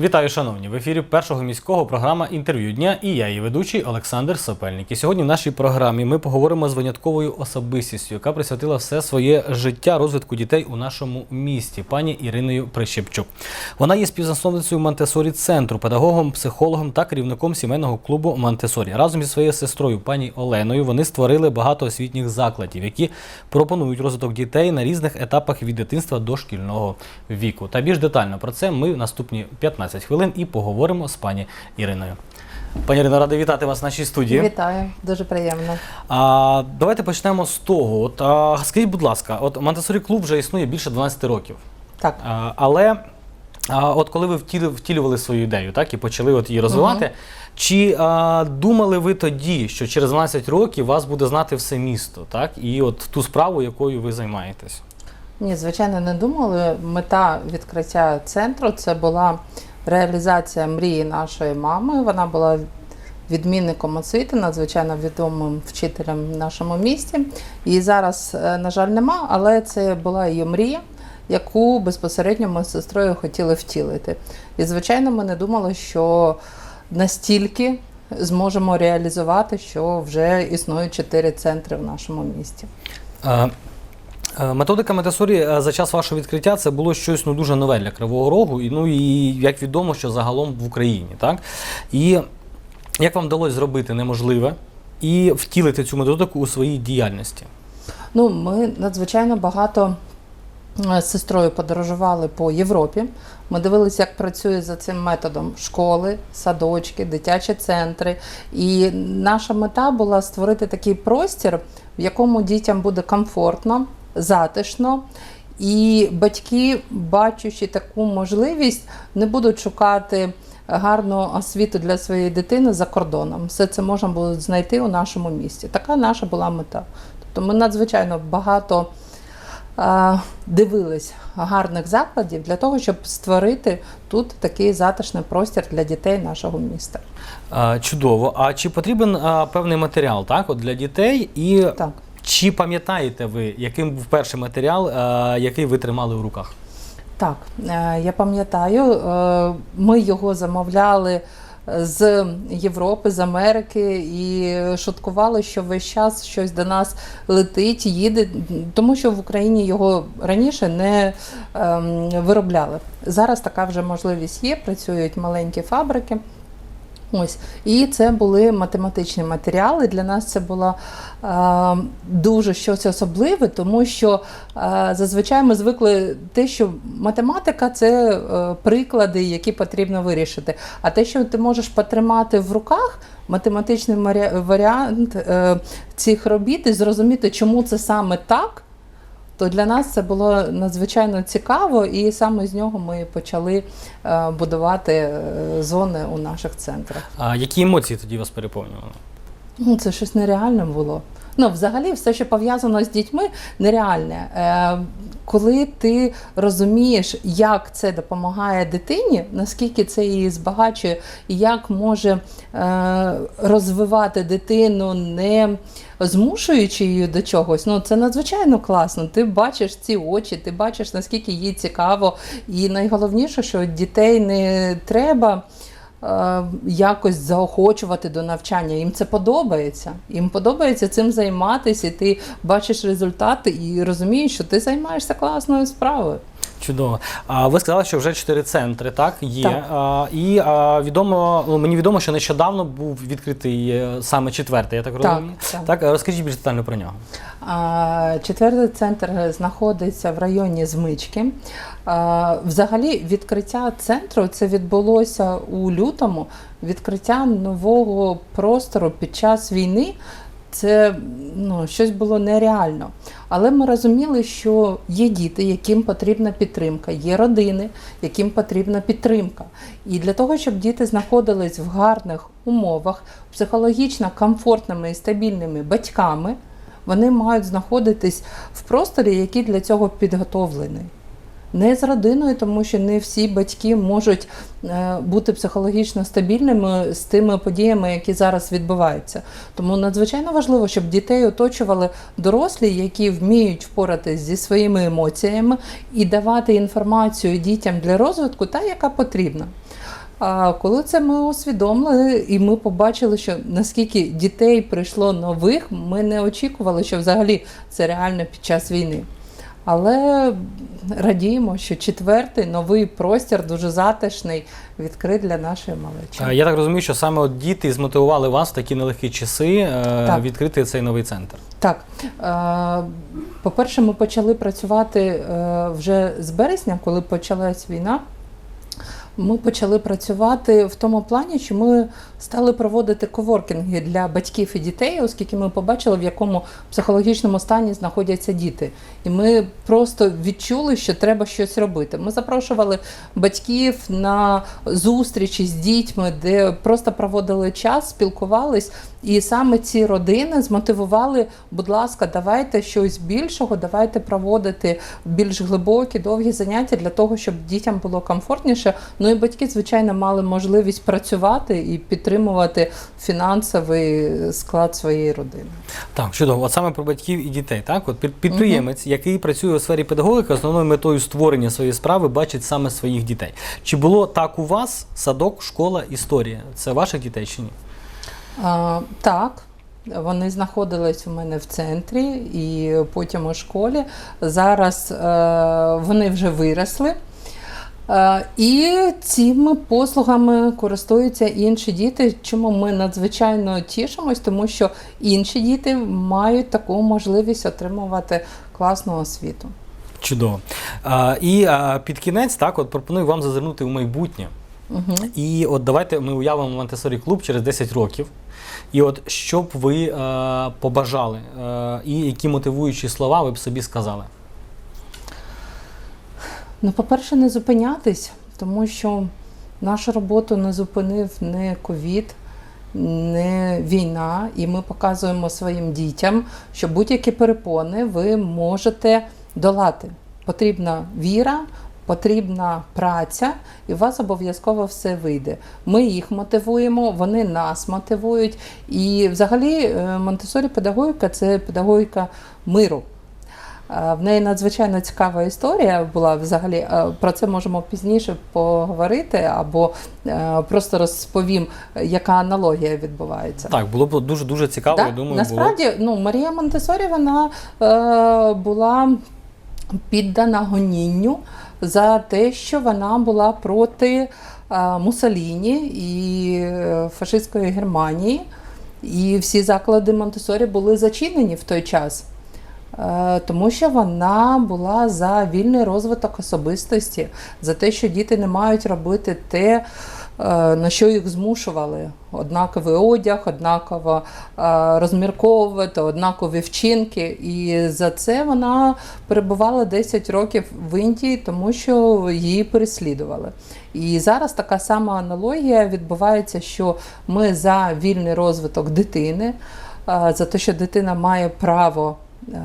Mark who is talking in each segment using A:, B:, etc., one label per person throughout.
A: Вітаю, шановні! В ефірі першого міського програма інтерв'ю дня і я, її ведучий Олександр Сопельник. І сьогодні в нашій програмі ми поговоримо з винятковою особистістю, яка присвятила все своє життя розвитку дітей у нашому місті, пані Іриною Прищепчук. Вона є співзасновницею Монтесорі центру, педагогом, психологом та керівником сімейного клубу Монтесорі. Разом зі своєю сестрою пані Оленою вони створили багато освітніх закладів, які пропонують розвиток дітей на різних етапах від дитинства до шкільного віку. Та більш детально про це ми в наступні 15 хвилин і поговоримо з пані Іриною. Пані Ірино, радий вітати вас в нашій студії.
B: Вітаю, дуже приємно.
A: А, давайте почнемо з того. От, а, скажіть, будь ласка, от Монтесорі клуб вже існує більше 12 років.
B: Так,
A: А, але а, от коли ви втілю- втілювали свою ідею, так і почали от її розвивати, чи а, думали ви тоді, що через 12 років вас буде знати все місто, так? І от ту справу, якою ви займаєтесь?
B: ні, звичайно, не думали. Мета відкриття центру це була реалізація мрії нашої мами. Вона була відмінником освіти, надзвичайно відомим вчителем в нашому місті. І зараз, е, на жаль, нема, але це була її мрія. Яку безпосередньо ми з сестрою хотіли втілити. І, звичайно, ми не думали, що настільки зможемо реалізувати, що вже існують чотири центри в нашому місті.
A: Методика Монтесорі е, за час вашого відкриття це було щось ну, дуже нове для Кривого Рогу, і, ну і як відомо, що загалом в Україні. Так? І як вам вдалося зробити неможливе і втілити цю методику у своїй діяльності?
B: Ну, ми надзвичайно багато е, з сестрою подорожували по Європі. Ми дивилися, як працює за цим методом школи, садочки, дитячі центри. І наша мета була створити такий простір, в якому дітям буде комфортно, затишно. І батьки, бачачи таку можливість, не будуть шукати гарну освіту для своєї дитини за кордоном. Все це можна було знайти у нашому місті. Така наша була мета. Тобто ми надзвичайно багато а, дивились гарних закладів для того, щоб створити тут такий затишний простір для дітей нашого міста.
A: Е, Чудово. А чи потрібен е, певний матеріал так, от для дітей? І
B: Так.
A: Чи пам'ятаєте ви, яким був перший матеріал, е, який ви тримали в руках?
B: Так, е, я пам'ятаю, е, ми його замовляли з Європи, з Америки і шуткували, що весь час щось до нас летить, їде, тому що в Україні його раніше не ем, виробляли. Зараз така вже можливість є, працюють маленькі фабрики. Ось, і це були математичні матеріали. Для нас це було е, дуже щось особливе, тому що е, зазвичай ми звикли те, що математика це е, приклади, які потрібно вирішити. А те, що ти можеш потримати в руках, математичний варіант е, цих робіт і зрозуміти, чому це саме так. То для нас це було надзвичайно цікаво, і саме з нього ми почали е, будувати е, зони у наших центрах.
A: А які емоції тоді вас переповнювали?
B: Ну, це щось нереальне було. Ну, взагалі, все, що пов'язано з дітьми, нереальне. Коли ти розумієш, як це допомагає дитині, наскільки це її збагачує, і як може е, розвивати дитину, не змушуючи її до чогось, ну це надзвичайно класно. Ти бачиш ці очі, ти бачиш, наскільки їй цікаво. І найголовніше, що дітей не треба якось заохочувати до навчання. Їм це подобається. Їм подобається цим займатися, і ти бачиш результати і розумієш, що ти займаєшся класною справою.
A: Чудово. А ви сказали, що вже чотири центри, так є.
B: Так.
A: А, і а, відомо, ну, мені відомо, що нещодавно був відкритий е, саме четвертий, я так розумію.
B: так.
A: Так, розкажіть більш детально про нього.
B: А, Четвертий центр знаходиться в районі Змички. А, Взагалі, відкриття центру це відбулося у лютому. Відкриття нового простору під час війни. Це ну, щось було нереально. Але ми розуміли, що є діти, яким потрібна підтримка, є родини, яким потрібна підтримка. І для того, щоб діти знаходились в гарних умовах, психологічно комфортними і стабільними батьками, вони мають знаходитись в просторі, який для цього підготовлений. Не з родиною, тому що не всі батьки можуть е, бути психологічно стабільними з тими подіями, які зараз відбуваються. Тому надзвичайно важливо, щоб дітей оточували дорослі, які вміють впоратись зі своїми емоціями і давати інформацію дітям для розвитку, та яка потрібна. А коли це ми усвідомили, і ми побачили, що наскільки дітей прийшло нових, ми не очікували, що взагалі це реально під час війни. Але радіємо, що четвертий новий простір, дуже затишний, відкрит для нашої малечі.
A: Я так розумію, що саме от діти змотивували вас в такі нелегкі часи е,
B: Так.
A: відкрити цей новий центр.
B: Так, е, по-перше, ми почали працювати е, вже з березня, коли почалась війна. Ми почали працювати в тому плані, що ми стали проводити коворкінги для батьків і дітей, оскільки ми побачили, в якому психологічному стані знаходяться діти. І ми просто відчули, що треба щось робити. Ми запрошували батьків на зустрічі з дітьми, де просто проводили час, спілкувались. І саме ці родини змотивували, будь ласка, давайте щось більшого, давайте проводити більш глибокі, довгі заняття для того, щоб дітям було комфортніше. Ну і батьки, звичайно, мали можливість працювати і підтримувати фінансовий склад своєї родини.
A: Так, чудово. От саме про батьків і дітей. Так, от під- підприємець, який працює у сфері педагогіки, основною метою створення своєї справи бачить саме своїх дітей. Чи було так у вас садок, школа, історія? Це ваших дітей чи ні?
B: А, так. Вони знаходились у мене в центрі і потім у школі. Зараз е, вони вже виросли. Е, і цими послугами користуються інші діти. Чому ми надзвичайно тішимось, тому що інші діти мають таку можливість отримувати класну освіту.
A: Чудово. І під кінець, так, от пропоную вам зазирнути у майбутнє. І от давайте ми уявимо Монтесорі клуб через 10 років. І от що б ви е, побажали, е, і які мотивуючі слова ви б собі сказали?
B: Ну, по-перше, не зупинятись, тому що нашу роботу не зупинив не ковід, не війна, і ми показуємо своїм дітям, що будь-які перепони ви можете долати. Потрібна віра, потрібна праця, і у вас обов'язково все вийде. Ми їх мотивуємо, вони нас мотивують. І взагалі е, Монтесорі педагогіка це педагогіка миру. Е, В неї надзвичайно цікава історія була взагалі. е, Про це можемо пізніше поговорити, або просто розповім, яка аналогія відбувається.
A: Так, було б дуже дуже цікаво.
B: Да?
A: Я думаю, було.
B: Насправді, ну, Марія Монтесорі вона е, була піддана гонінню за те, що вона була проти е, Муссоліні і е, фашистської Германії. І всі заклади Монтесорі були зачинені в той час. Е, Тому що вона була за вільний розвиток особистості, за те, що діти не мають робити те, на що їх змушували. Однаковий одяг, однаково е, розмірковувати, однакові вчинки. І за це вона перебувала 10 років в Індії, тому що її переслідували. І зараз така сама аналогія відбувається, що ми за вільний розвиток дитини, е, за те, що дитина має право е,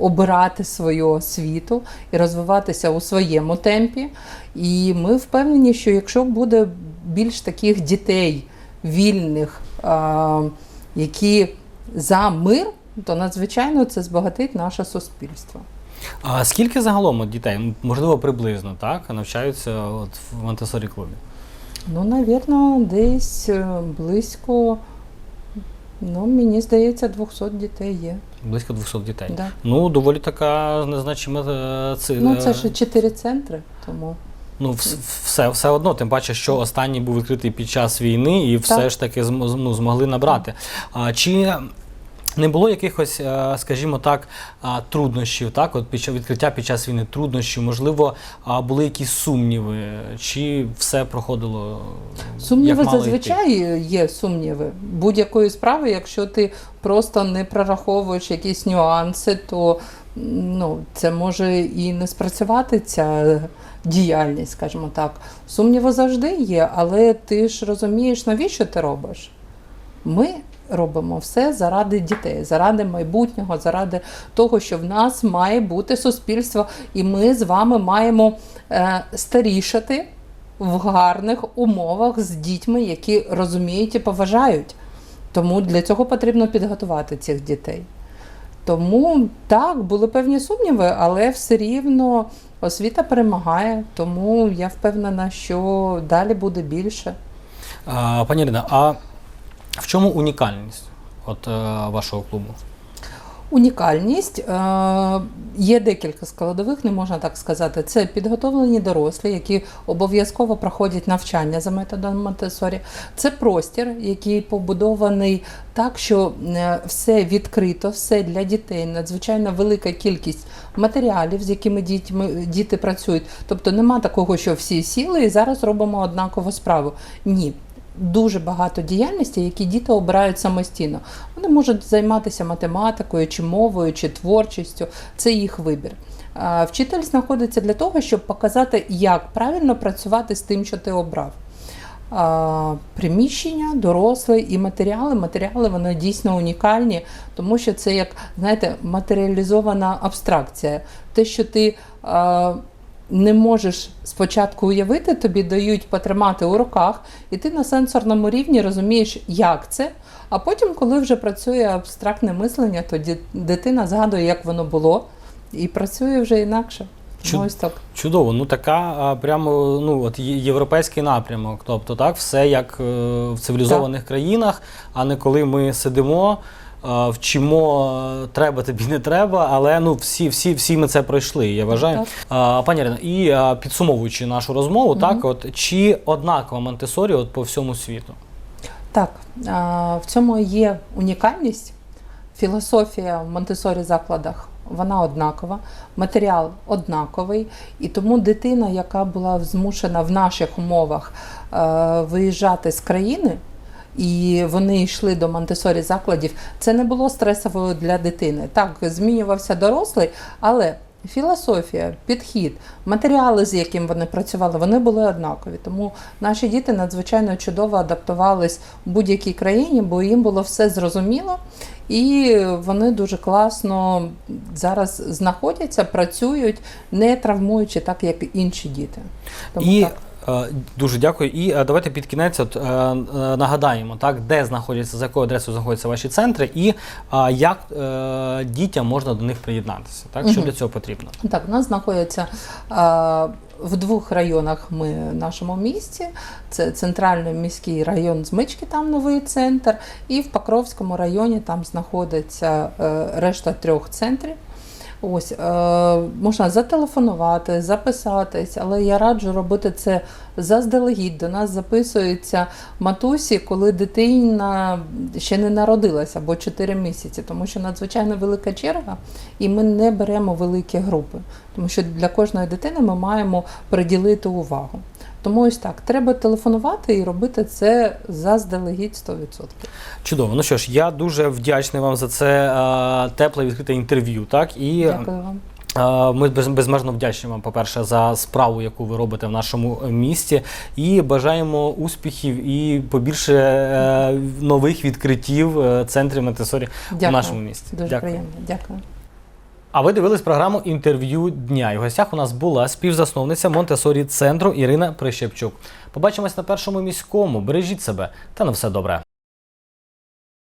B: обирати свою освіту і розвиватися у своєму темпі. І ми впевнені, що якщо буде більш таких дітей вільних, які за мир, то надзвичайно це збагатить наше суспільство.
A: А скільки загалом от дітей, можливо, приблизно, так, навчаються от в Монтесорі клубі?
B: Ну, навірно, десь е, близько, ну, мені здається, 200 дітей є.
A: Близько 200 дітей.
B: Да.
A: Ну, доволі така незначима е, ци-
B: Ну, це
A: е,
B: ж чотири центри, тому.
A: Ну, все, все одно, тим паче, що останній був відкритий під час війни, і все
B: Так.
A: ж таки ну, змогли набрати. А, чи не було якихось, е, скажімо так, труднощів, так, от під відкриття під час війни труднощів, можливо, були якісь сумніви, чи все проходило?
B: Сумніви
A: як мало
B: зазвичай є сумніви будь-якої справи. Якщо ти просто не прораховуєш якісь нюанси, то ну, це може і не спрацювати ця діяльність, скажімо так. Сумніви завжди є, але ти ж розумієш, навіщо ти робиш? Ми робимо все заради дітей, заради майбутнього, заради того, що в нас має бути суспільство, і ми з вами маємо е, старішати в гарних умовах з дітьми, які розуміють і поважають. Тому для цього потрібно підготувати цих дітей. Тому так, були певні сумніви, але все рівно освіта перемагає. Тому я впевнена, що далі буде більше.
A: Пані Ірина, а в чому унікальність от, е, вашого клубу?
B: Унікальність е, є декілька складових, не можна так сказати. Це підготовлені дорослі, які обов'язково проходять навчання за методом Монтесорі. Це простір, який побудований так, що е, все відкрито, все для дітей. Надзвичайно велика кількість матеріалів, з якими дітьми, діти працюють. Тобто нема такого, що всі сіли і зараз робимо однакову справу. Ні. Дуже багато діяльності, які діти обирають самостійно. Вони можуть займатися математикою, чи мовою, чи творчістю. Це їх вибір. Вчитель знаходиться для того, щоб показати, як правильно працювати з тим, що ти обрав. Приміщення, дорослі і матеріали. Матеріали вони дійсно унікальні, тому що це як знаєте, матеріалізована абстракція. Те, що ти не можеш спочатку уявити, тобі дають потримати у руках, і ти на сенсорному рівні розумієш, як це. А потім, коли вже працює абстрактне мислення, то дитина згадує, як воно було, і працює вже інакше.
A: Чуд-
B: ось так.
A: Чудово, ну така прямо ну от європейський напрямок. Тобто, так, все як е, в цивілізованих країнах, а не коли ми сидимо. Е, Вчимо, е, треба тобі не треба, але ну всі, всі, всі ми це пройшли. Я вважаю.
B: Так.
A: А, пані Ірина, і підсумовуючи нашу розмову, так от чи однакова Монтесорі от по всьому світу?
B: Так, в цьому є унікальність. Філософія в Монтесорі закладах вона однакова, матеріал однаковий, і тому дитина, яка була змушена в наших умовах е, виїжджати з країни. І вони йшли до Монтесорі закладів. Це не було стресовою для дитини. Так, змінювався дорослий, але філософія, підхід, матеріали, з яким вони працювали, вони були однакові. Тому наші діти надзвичайно чудово адаптувались в будь-якій країні, бо їм було все зрозуміло, і вони дуже класно зараз знаходяться, працюють, не травмуючи так, як інші діти. Тому
A: і
B: так.
A: Е, дуже дякую. І е, давайте під кінець от, е, нагадаємо, так, де знаходяться, за якою адресою знаходяться ваші центри, і як дітям можна до них приєднатися. Так, що для цього потрібно?
B: Так, у нас знаходяться в двох районах ми в нашому місті. Це центральний міський район Змички, там новий центр, і в Покровському районі там знаходиться решта трьох центрів. Ось е, можна зателефонувати, записатись, але я раджу робити це заздалегідь. До нас записуються матусі, коли дитина ще не народилася або 4 місяці, тому що надзвичайно велика черга, і ми не беремо великі групи, тому що для кожної дитини ми маємо приділити увагу. Тому ось так, треба телефонувати і робити це заздалегідь 100%.
A: Чудово. Ну що ж, я дуже вдячний вам за це тепле відкрите інтерв'ю. Так і
B: Дякую вам.
A: Ми без- безмежно вдячні вам, по-перше, за справу, яку ви робите в нашому місті, і бажаємо успіхів і побільше е, нових відкриттів е, центрів Монтесорі в нашому місті.
B: Дуже
A: Дякую.
B: приємно. Дякую.
A: А ви дивились програму інтерв'ю дня. І в гостях у нас була співзасновниця Монтесорі центру Ірина Прищепчук. Побачимось на першому міському. Бережіть себе та на все добре.